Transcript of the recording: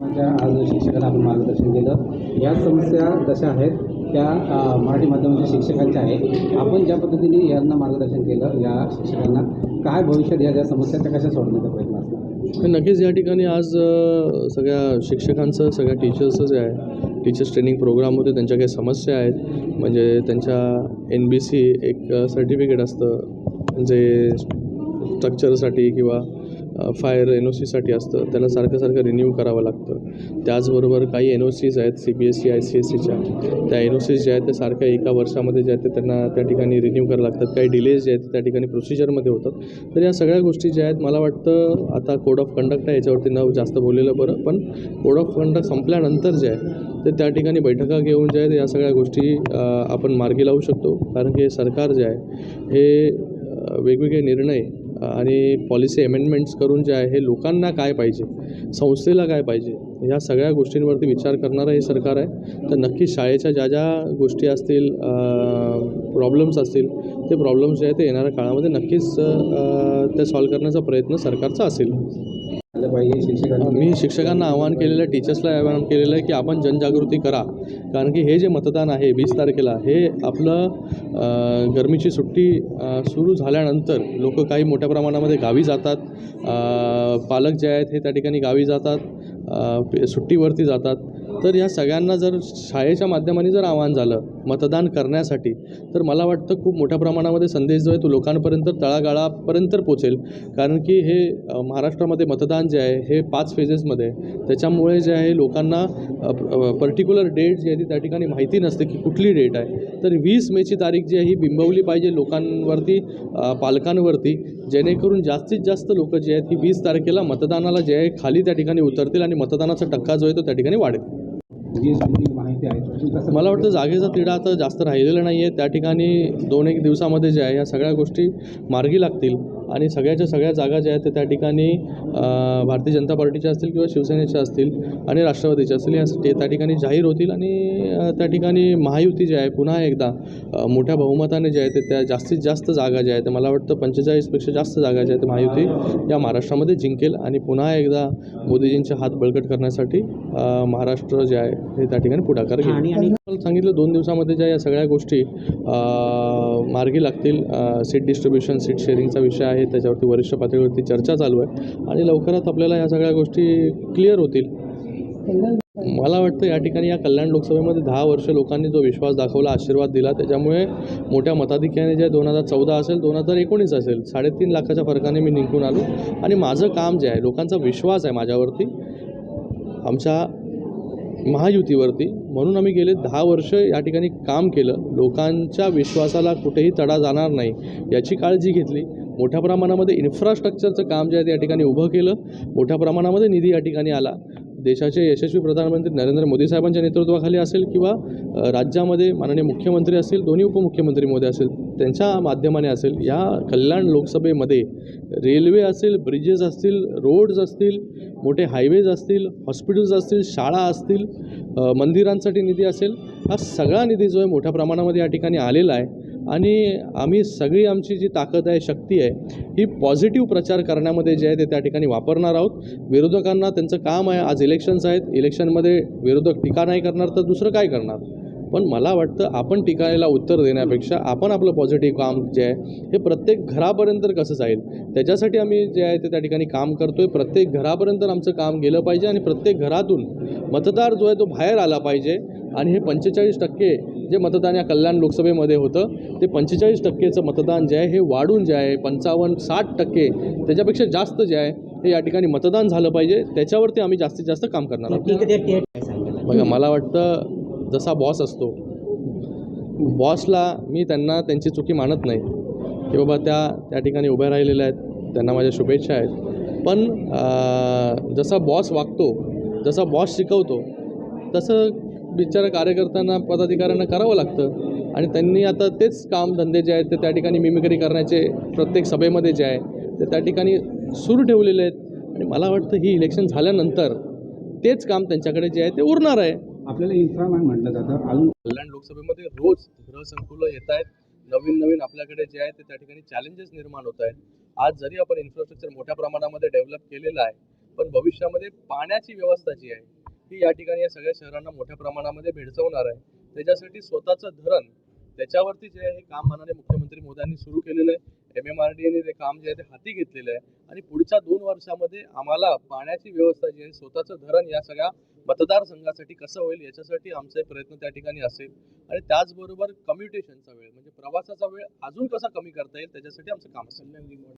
माझ्या आज शिक्षकांना आपण मार्गदर्शन केलं. या समस्या जशा आहेत त्या मराठी माध्यमाच्या शिक्षकांच्या आहेत. आपण ज्या पद्धतीने यांना मार्गदर्शन केलं या शिक्षकांना काय भविष्यात या ज्या समस्या त्या कशा सोडवण्याचा प्रयत्न असणार? तर नक्कीच या ठिकाणी आज सगळ्या शिक्षकांचं सगळ्या टीचर्सचं जे आहे टीचर्स ट्रेनिंग प्रोग्राममध्ये त्यांच्या काही समस्या आहेत. म्हणजे त्यांच्या एन बी सी एक सर्टिफिकेट असतं. जे स्ट्रक्चरसाठी किंवा फायर एन ओ सीसाठी असतं. त्याला सारखं सारखं रिन्यू करावं लागतं. त्याचबरोबर काही एन ओ सीज आहेत C B S C I C S सीच्या त्या एन ओ सीज ज्या आहेत त्या सारख्या एका वर्षामध्ये ज्या आहेत ते त्यांना त्या ठिकाणी रिन्यू करावं लागतात. काही डिलेज जे आहेत त्या ठिकाणी प्रोसिजरमध्ये होतात. तर या सगळ्या गोष्टी ज्या आहेत मला वाटतं आता कोड ऑफ कंडक्ट आहे याच्यावरती न जास्त बोललेलं बरं. पण कोड ऑफ कंडक्ट संपल्यानंतर जे आहे ते त्या ठिकाणी बैठका घेऊन जे आहेत या सगळ्या गोष्टी आपण मार्गी लावू शकतो. कारण की सरकार जे आहे हे वेगवेगळे निर्णय आणि पॉलिसी अमेंडमेंट्स करून जे आहे हे लोकांना काय पाहिजे? संस्थेला काय पाहिजे? ह्या सगळ्या गोष्टींवरती विचार करणारं हे सरकार आहे. तर नक्की शाळेच्या ज्या ज्या गोष्टी असतील प्रॉब्लेम्स असतील ते प्रॉब्लेम्स जे आहेत ते येणाऱ्या काळामध्ये नक्कीच ते सॉल्व करण्याचा प्रयत्न सरकारचा असेल. मी शिक्षकांना आवाहन केलेलं आहे टीचर्सला आवाहन केलेलं आहे की आपण जनजागृती करा. कारण की हे जे मतदान आहे वीस तारखेला हे आपलं गर्मीची गरमीची सुट्टी सुरू झाल्यानंतर लोक काही मोठ्या प्रमाणामध्ये गावी जातात. पालक जे आहेत हे त्या ठिकाणी गावी जातात. सुट्टीवरती जातात. तर या सगळ्यांना जर शाळेच्या माध्यमाने जर आव्हान झालं मतदान करण्यासाठी तर मला वाटतं खूप मोठ्या प्रमाणामध्ये संदेश जो आहे तो लोकांपर्यंत तळागाळापर्यंत पोचेल कारण की हे महाराष्ट्रामध्ये मतदान जे आहे हे पाच फेजेसमध्ये आहे. त्याच्यामुळे जे आहे लोकांना पर्टिक्युलर डेट जी आहे ती त्या ठिकाणी माहिती नसते की कुठली डेट आहे. तर वीस मेची तारीख जी आहे ही बिंबवली पाहिजे लोकांवरती पालकांवरती. जेणेकरून जास्तीत जास्त लोक जे आहेत ही वीस तारखेला मतदानाला जे आहे खाली त्या ठिकाणी उतरतील आणि मतदानाचा टक्का जो आहे तो त्या ठिकाणी वाढेल. मला वाटतं जागेचा तिढा आता जास्त राहिलेला नाही आहे त्या ठिकाणी दोन एक दिवसामध्ये जे आहे ह्या सगळ्या गोष्टी मार्गी लागतील. आणि सगळ्याच्या सगळ्या जागा ज्या आहेत त्या त्या ठिकाणी भारतीय जनता पार्टीच्या असतील किंवा शिवसेनेच्या असतील आणि राष्ट्रवादीच्या असतील या त्या ठिकाणी जाहीर होतील आणि त्या ठिकाणी महायुती जी आहे पुन्हा एकदा मोठ्या बहुमताने जे आहे ते त्या जास्तीत जास्त जागा ज्या आहेत त्या मला वाटतं पंचेचाळीसपेक्षा जास्त जागा ज्या आहेत महायुती या महाराष्ट्रामध्ये जिंकेल आणि पुन्हा एकदा मोदीजींचे हात बळकट करण्यासाठी महाराष्ट्र जे आहे हे त्या ठिकाणी पुढाकार घेईल. आणि सांगितलं दोन दिवसामध्ये ज्या या सगळ्या गोष्टी मार्गी लागतील सीट डिस्ट्रीब्युशन सीट शेअरिंगचा विषय आहे त्याच्यावरती वरिष्ठ पातळीवरती चर्चा चालू आहे आणि लवकरात आपल्याला या सगळ्या गोष्टी क्लिअर होतील. मला वाटतं या ठिकाणी या कल्याण लोकसभेमध्ये दहा वर्ष लोकांनी जो विश्वास दाखवला आशीर्वाद दिला त्याच्यामुळे मोठ्या मताधिक्याने जे दोन हजार चौदा असेल दोन हजार एकोणीस असेल साडेतीन लाखाच्या फरकाने मी निघून आलो. आणि माझं काम जे आहे लोकांचा विश्वास आहे माझ्यावरती आमच्या महायुतीवरती. म्हणून आम्ही गेले दहा वर्ष या ठिकाणी काम केलं. लोकांच्या विश्वासाला कुठेही तडा जाणार नाही याची काळजी घेतली. मोठ्या प्रमाणामध्ये इन्फ्रास्ट्रक्चरचं काम जे आहे ते या ठिकाणी उभं केलं. मोठ्या प्रमाणामध्ये निधी या ठिकाणी आला. देशाचे यशस्वी प्रधानमंत्री नरेंद्र मोदी साहेबांच्या नेतृत्वाखाली असेल किंवा राज्यामध्ये माननीय मुख्यमंत्री असतील दोन्ही उपमुख्यमंत्री मोदी असेल त्यांच्या माध्यमाने असेल या कल्याण लोकसभेमध्ये रेल्वे असेल ब्रिजेस असतील रोड्स असतील मोठे हायवेज असतील हॉस्पिटल्स असतील शाळा असतील मंदिरांसाठी निधी असेल हा सगळा निधी जो आहे मोठ्या प्रमाणामध्ये या ठिकाणी आलेला आहे. आणि आम्ही सगळी आमची जी ताकद आहे शक्ती आहे ही पॉझिटिव्ह प्रचार करण्यामध्ये जे आहे ते त्या ठिकाणी वापरणार आहोत. विरोधकांना त्यांचं काम आहे आज इलेक्शन्स आहेत इलेक्शनमध्ये विरोधक टीका नाही करणार तर दुसरं काय करणार? पण मला वाटतं आपण टीकायला उत्तर देण्यापेक्षा आपण आपलं पॉझिटिव्ह काम जे आहे हे प्रत्येक घरापर्यंत कसं जाईल? त्याच्यासाठी आम्ही जे आहे ते त्या ठिकाणी काम करतो आहे प्रत्येक घरापर्यंत आमचं काम गेलं पाहिजे आणि प्रत्येक घरातून मतदार जो आहे तो बाहेर आला पाहिजे. आणि हे पंचेचाळीस टक्के जे मतदान या कल्याण लोकसभेमध्ये होतं ते पंचेचाळीस टक्केचं मतदान जे आहे हे वाढून जे आहे पंचावन्न साठ टक्के त्याच्यापेक्षा जास्त जे आहे हे या ठिकाणी मतदान झालं पाहिजे. त्याच्यावरती आम्ही जास्तीत जास्त काम करणार आहोत. बघा मला वाटतं जसा बॉस असतो बॉसला मी त्यांना त्यांची चुकी मानत नाही. की बाबा त्या त्या ठिकाणी उभ्या राहिलेल्या आहेत त्यांना माझ्या शुभेच्छा आहेत. पण जसा बॉस वागतो जसा बॉस शिकवतो तसं बिचारा कार्यकर्त्यांना पदाधिकाऱ्यांना करावं लागतं. आणि त्यांनी आता तेच कामधंदे जे आहेत ते त्या ठिकाणी मिमिक्री करण्याचे प्रत्येक सभेमध्ये जे आहे ते त्या ठिकाणी सुरू ठेवलेले आहेत. आणि मला वाटतं ही इलेक्शन झाल्यानंतर तेच काम त्यांच्याकडे जे आहे ते उरणार आहे. आपल्याला इन्फ्रामॅन म्हटलं जातं. अजून कल्याण लोकसभेमध्ये रोज गृहसंकुलं येत आहेत. नवीन नवीन आपल्याकडे जे आहे ते त्या ठिकाणी चॅलेंजेस निर्माण होत आहेत. आज जरी आपण इन्फ्रास्ट्रक्चर मोठ्या प्रमाणामध्ये डेव्हलप केलेलं आहे पण भविष्यामध्ये पाण्याची व्यवस्था जी आहे ती या ठिकाणी या सगळ्या शहरांना मोठ्या प्रमाणामध्ये भेडसवणार आहे. त्याच्यासाठी स्वतःचं धरण त्याच्यावरती जे आहे हे काम माननीय मुख्यमंत्री मोदयांनी सुरू केलेलं आहे. एम एम आर डी ते काम जे आहे ते हाती घेतलेलं आहे. आणि पुढच्या दोन वर्षामध्ये आम्हाला पाण्याची व्यवस्था जी आहे स्वतःचं धरण या सगळ्या मतदारसंघासाठी कसं होईल याच्यासाठी आमचे प्रयत्न त्या ठिकाणी असेल. आणि त्याचबरोबर कम्युटेशनचा वेळ म्हणजे प्रवासाचा वेळ अजून कसा कमी करता येईल त्याच्यासाठी आमचं काम असेल.